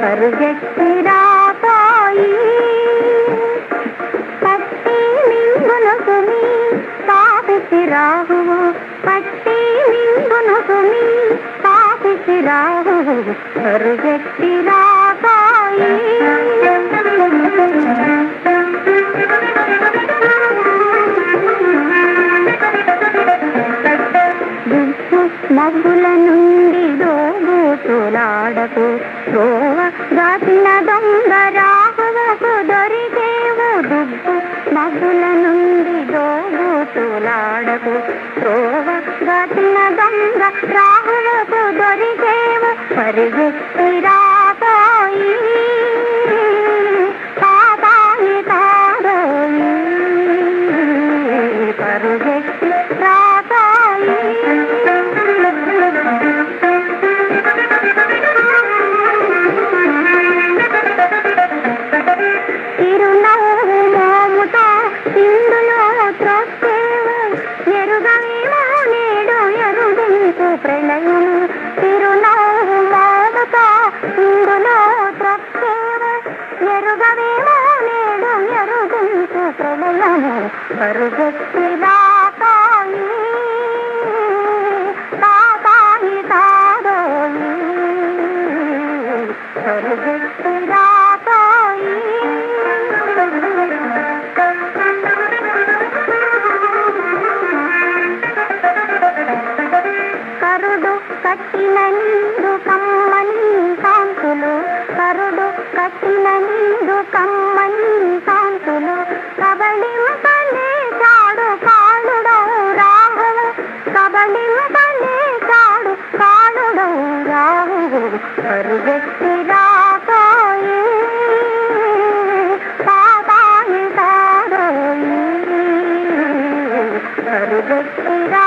పరుగెత్తిరా పట్టి మింగును సుమి రాహువు పట్టి సుమి పాపిసి రాహువు పరుగెత్తిరా మగ్గుల నుండి దోగు దోబూతులాడకు రోవ దాచిన దొంగ రాఘవకు దొరికేవు దుబ్బు మగ్గుల నుండి దోబూతులాడకు రోవ దాచిన దొంగ రాహులకు దొరికేవు. పరిగెత్తి రాబోయి పాపాయి తారోయి పరుగెత్తి రాబోయి తిరునవ్వు మోముతో ఎరుగింపు ప్రళయము తిరునవ్వు ఇందులో త్రొక్కేవు ఎరుగవేమో నేడు ఎరుగింపు ప్రణయము పరుగెత్తి రాకాయి కాకాయి తారోయి పరుగెత్తి కట్టిన నీరు కమ్మని కాంతులు కరుడు కట్టిన నీరు కమ్మని కాంతులు కబళింపలే చాడు కాళుడవు రాహువు కబళింపలే చాడు కాళుడవు రాహువు పాపాయి రా